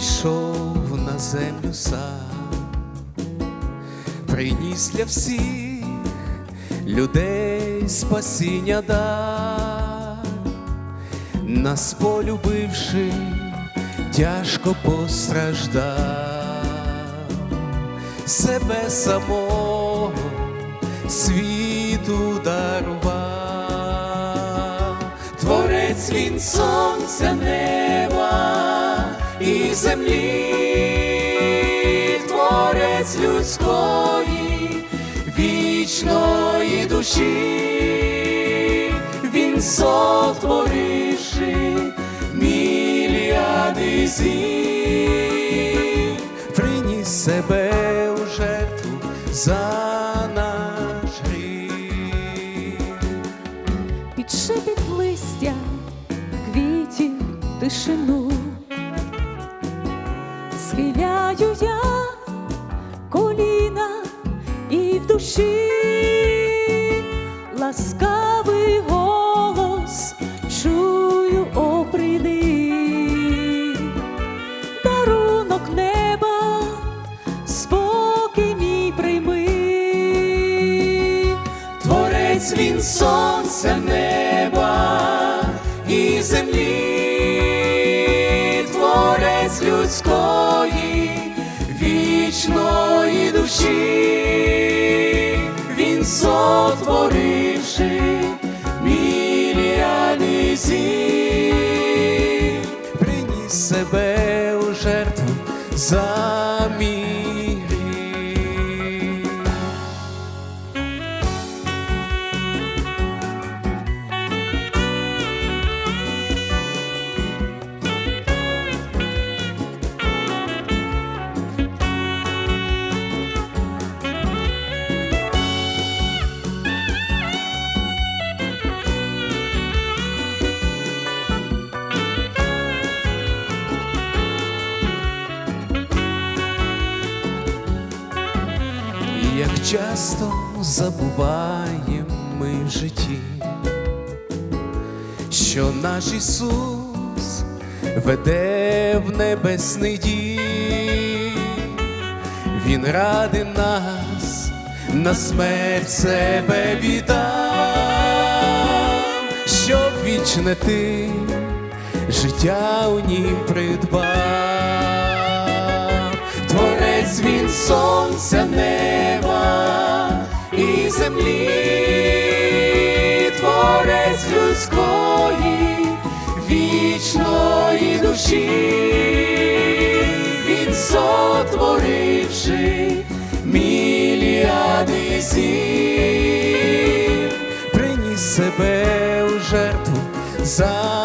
зійшов на землю сам, приніс для всіх людей спасіння дар, нас полюбивши, тяжко постраждав, себе самого світу дарував, творець він сонця, неба і землі, творець людської вічної душі, він сотворивши мільярди зір, приніс себе у жертву за наш гріх. під листя, квітів, тишину. Схиляю я коліна і в душі. Ласкавий голос чую о прийди, дарунок неба, спокій мій прийми. Творець він сонця, неба і землі, творець він сотворивши мільйони зір, приніс себе у жертву за часто забуваємо ми в житті, що наш Ісус веде в небесний дім, Він ради нас на смерть себе віддав, щоб вічне ти життя у нім придбав. Творець він сонця, неба землі, творець людської вічної душі, він сотворивши мільярди зір, приніс себе у жертву за